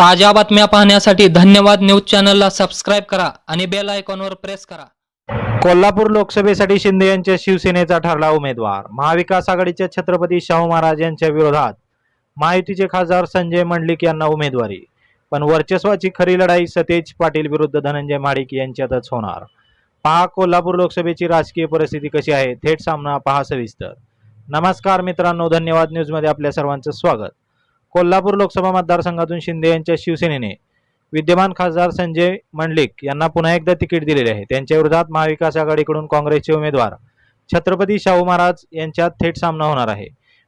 ताज्या बातम्या पाहण्यासाठी धन्यवाद न्यूज चॅनलला सबस्क्राईब करा आणि बेल आयकॉनवर प्रेस करा. कोल्हापूर लोकसभेसाठी शिंदे यांच्या शिवसेनेचा ठरला उमेदवार. महाविकास आघाडीच्या छत्रपती शाहू महाराज यांच्या विरोधात महायुतीचे खासदार संजय मंडलिक यांना उमेदवारी. पण वर्चस्वाची खरी लढाई सतेज पाटील विरुद्ध धनंजय माडिक यांच्यातच होणार. पहा कोल्हापूर लोकसभेची राजकीय परिस्थिती कशी आहे? थेट सामना पहा सविस्तर. नमस्कार मित्रांनो धन्यवाद न्यूजमध्ये आपल्या सर्वांचं स्वागत. कोल्हापूर लोकसभा मतदारसंघातून शिंदे यांच्या शिवसेनेने विद्यमान खासदार संजय मंडलिक यांना पुन्हा एकदा तिकीट दिलेले आहे. त्यांच्या विरोधात महाविकास आघाडीकडून काँग्रेसचे उमेदवार छत्रपती शाहू महाराज यांच्यात थेट सामना होणार आहे.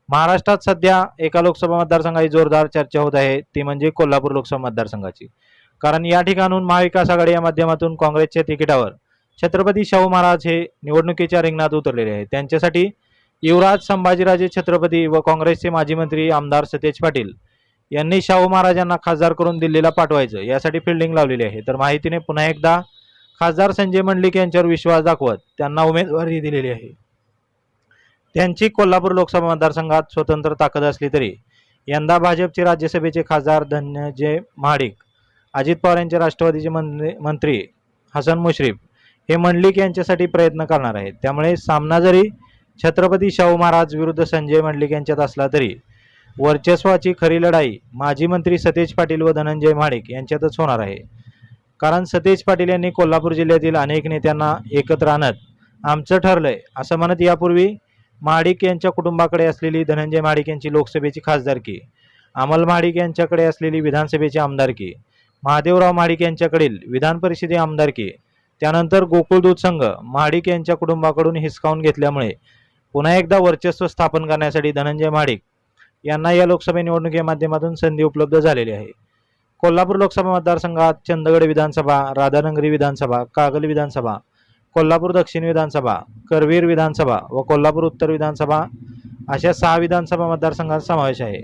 महाराष्ट्रात सध्या एका लोकसभा मतदारसंघाची जोरदार चर्चा होत आहे. ती म्हणजे कोल्हापूर लोकसभा मतदारसंघाची. कारण या ठिकाणून महाविकास आघाडी या माध्यमातून काँग्रेसच्या तिकिटावर छत्रपती शाहू महाराज हे निवडणुकीच्या रिंगणात उतरलेले आहेत. त्यांच्यासाठी युवराज संभाजीराजे छत्रपती व काँग्रेसचे माजी मंत्री आमदार सतेज पाटील यांनी शाहू महाराजांना खासदार करून दिल्लीला पाठवायचं यासाठी फिल्डिंग लावलेली आहे. तर माहितीने पुन्हा एकदा खासदार संजय मंडलिक यांच्यावर विश्वास दाखवत त्यांना उमेदवारी दिलेली आहे. त्यांची कोल्हापूर लोकसभा मतदारसंघात स्वतंत्र ताकद असली तरी यंदा भाजपचे राज्यसभेचे खासदार धनंजय महाडिक अजित पवार यांचे राष्ट्रवादीचे मंत्री मंत्री हसन मुश्रीफ हे मंडलिक यांच्यासाठी प्रयत्न करणार आहेत. त्यामुळे सामना जरी छत्रपती शाहू महाराज विरुद्ध संजय मंडलिक यांच्यात असला तरी वर्चस्वाची खरी लढाई माजी मंत्री सतेज पाटील व धनंजय महाडिक यांच्यातच होणार आहे. कारण सतेज पाटील यांनी कोल्हापूर जिल्ह्यातील अनेक नेत्यांना एकत्र आणत आमचं ठरलंय असं म्हणत यापूर्वी महाडिक यांच्या कुटुंबाकडे असलेली धनंजय महाडिक यांची लोकसभेची खासदारकी अमल महाडिक यांच्याकडे असलेली विधानसभेची आमदारकी महादेवराव महाडिक यांच्याकडील विधान परिषदे आमदारकी त्यानंतर गोकुळ दूध संघ महाडिक यांच्या कुटुंबाकडून हिसकावून घेतल्यामुळे पुन्हा एकदा वर्चस्व स्थापन करण्यासाठी धनंजय महाडिक यांना या लोकसभा निवडणुकीच्या माध्यमातून संधी उपलब्ध झालेली आहे. कोल्हापूर लोकसभा मतदारसंघात चंदगड विधानसभा राधानगरी विधानसभा कागल विधानसभा कोल्हापूर दक्षिण विधानसभा करवीर विधानसभा व कोल्हापूर उत्तर विधानसभा अशा सहा विधानसभा मतदारसंघात समावेश आहे.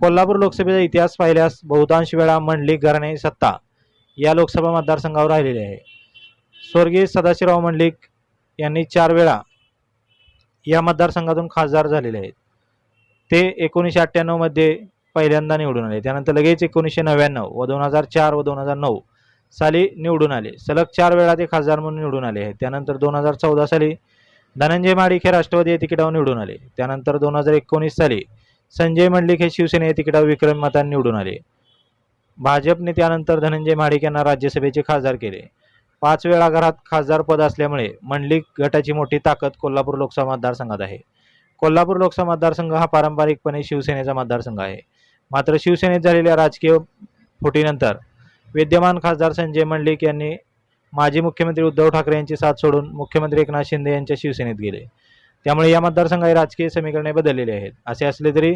कोल्हापूर लोकसभेचा इतिहास पाहिल्यास बहुतांश वेळा मंडलिक घराणे सत्ता या लोकसभा मतदारसंघावर राहिलेली आहे. स्वर्गीय सदाशिवराव मंडलिक यांनी चार वेळा या मतदारसंघातून खासदार झालेले आहेत. ते एकोणीसशे अठ्ठ्याण्णवमध्ये पहिल्यांदा निवडून आले. त्यानंतर लगेच एकोणीसशे नव्याण्णव व दोन हजार चार व दोन हजार नऊ साली निवडून आले. सलग चार वेळा ते खासदार म्हणून निवडून आले आहेत. त्यानंतर दोन हजार चौदा साली धनंजय माडिक हे राष्ट्रवादी या तिकिटावर निवडून आले. त्यानंतर दोन हजार एकोणीस साली संजय मंडलिक हे शिवसेने या तिकिटावर विक्रम मतांनी निवडून आले. भाजपने त्यानंतर धनंजय माडिक यांना राज्यसभेचे खासदार केले. पाच वेळा घरात खासदार पद असल्यामुळे मंडलिक गटाची मोठी ताकद कोल्हापूर लोकसभा मतदारसंघात आहे. कोल्हापूर लोकसभा मतदारसंघ हा पारंपरिकपणे शिवसेनेचा मतदारसंघ आहे. मात्र शिवसेनेत झालेल्या राजकीय फुटीनंतर विद्यमान खासदार संजय मंडलिक यांनी माजी मुख्यमंत्री उद्धव ठाकरे यांची साथ सोडून मुख्यमंत्री एकनाथ शिंदे यांच्या शिवसेनेत गेले. त्यामुळे या मतदारसंघात राजकीय समीकरणे बदललेली आहेत. असे असले तरी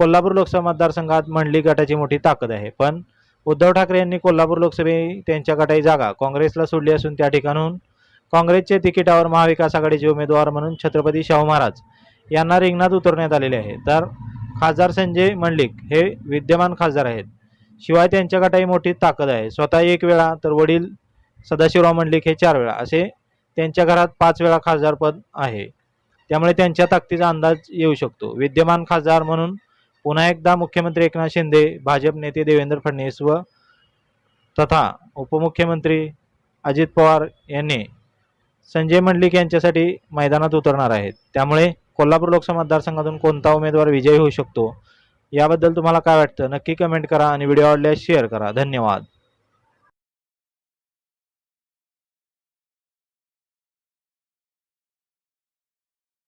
कोल्हापूर लोकसभा मतदारसंघात मंडलिक गटाची मोठी ताकद आहे. पण उद्धव ठाकरे यांनी कोल्हापूर लोकसभे त्यांच्या गटाई जागा काँग्रेसला सोडली असून त्या ठिकाणून काँग्रेसच्या तिकिटावर महाविकास आघाडीचे उमेदवार म्हणून छत्रपती शाहू महाराज यांना रिंगणात उतरण्यात आलेले आहे. तर खासदार संजय मंडलिक हे विद्यमान खासदार आहेत. शिवाय त्यांच्या गटाही मोठी ताकद आहे. स्वतः एक वेळा तर वडील सदाशिवराव मंडलिक हे चार वेळा असे त्यांच्या घरात पाच वेळा खासदारपद आहे. त्यामुळे त्यांच्या ताकदीचा अंदाज येऊ शकतो. विद्यमान खासदार म्हणून पुन्हा एकदा मुख्यमंत्री एकनाथ शिंदे भाजप नेते देवेंद्र फडणवीस व तथा उपमुख्यमंत्री अजित पवार यांनी संजय मंडलिक यांच्यासाठी मैदानात उतरणार आहेत. त्यामुळे कोल्हापूर लोकसभा मतदारसंघातून कोणता उमेदवार विजयी होऊ शकतो? याबद्दल तुम्हाला काय वाटतं? नक्की कमेंट करा आणि व्हिडिओ आवडल्यास शेअर करा. धन्यवाद.